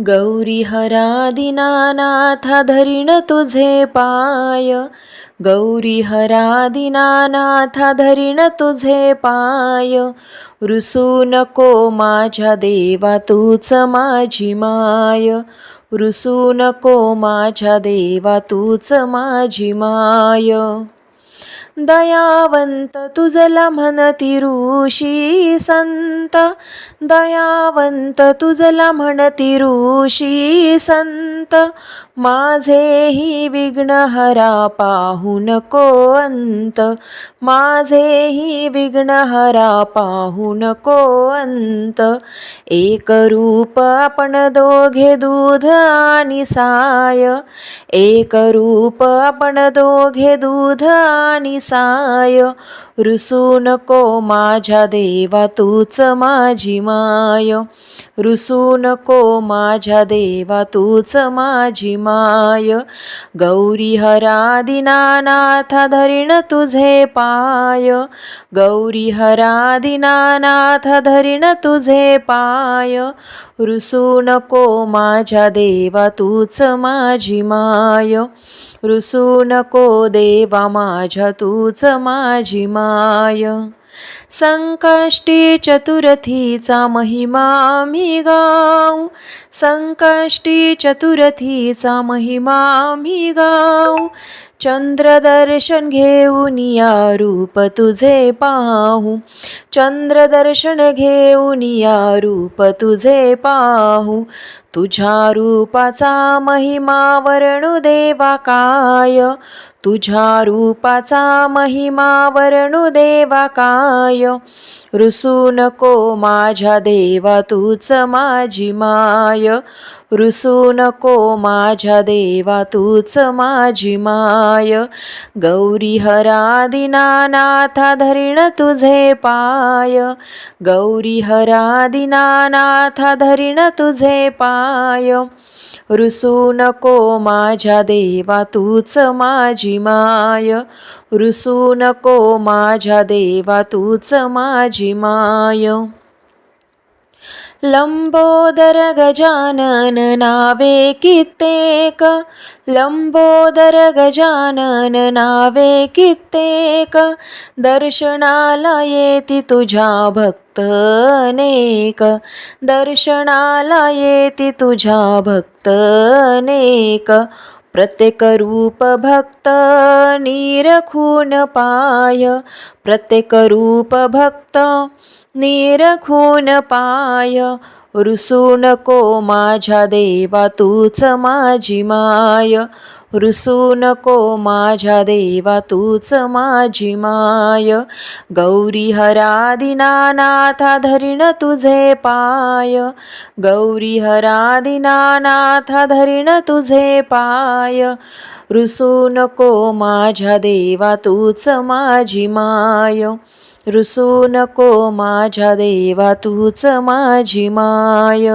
गौरी हरा दीनानाथा धरीण तुझे पाय. गौरी हरा दीनानाथा धरीण तुझे पाय. रुसू नको माझ्या देवा तूच माझी माय. रुसू नको माझ्या देवा तूच माझी माय. दयावंत तुझला म्हणती ऋषी संत. दयावंत तुझला म्हणती ऋषी संत. माझेही विघ्न हरा पाहू नको अंत माझेही विघ्न हरा पाहू नको अंत एक रूप आपण दोघे दूध आणि साय. एक रूप आपण दोघे दूध आणि साय रुसू नको माझ्या देवा तूच माझी माय. रुसू नको माझ्या देवा तूच माझी माय. गौरी हरा दिनानाथ धरीण तुझे पाय. गौरी हरा दिनानाथ धरीण तुझे पाय. रुसू नको माझ्या देवा तूच माझी माय. रुसू नको देवा माझ्या तूच माझी माय. संकष्टी चतुरथीचा महिमा मी गाऊ. संकष्टी चतुरथीचा महिमा मी गाऊ. चंद्रदर्शन घेऊन या रूप तुझे पाहू. चंद्रदर्शन घेऊन या रूप तुझे पाहू. तुझ्या रूपाचा महिमा वर्णू देवा काय? तुझ्या रूपाचा महिमा वर्णू देवा काय? रुसू नको माझ्या देवा तूच माझी माय. रुसू नको माझ्या देवा तूच माझी माय. गौरी हरा दिनानाथ धरीण तुझे पाय. गौरी हरा दिनानाथ धरीण तुझे पाय. रुसू नको माझ्या देवा तूच माझी माय. रुसू नको माझ्या देवा तूच माझी माय. लंबोदर गजानन नावे कित्येक. लंबोदर गजानन नावे कित्येक. दर्शनाला येती तुझ्या भक्त अनेक. दर्शनाला येती तुझ्या भक्त अनेक. प्रत्येक रूप भक्त निरखून पाय प्रत्येक रूप भक्त निरखून पाय रुसू नको माझ्या देवा तूच माझी माय रुसू नको माझ्या देवा तूच माझी माय. गौरी हरा दिनानाथा धरीण तुझे पाय. गौरी हरा दिनानाथा धरीण तुझे पाय. रुसू नको माझ्या देवा तूच माझी माय. रुसू नको माझ्या देवा तूच माझी माय.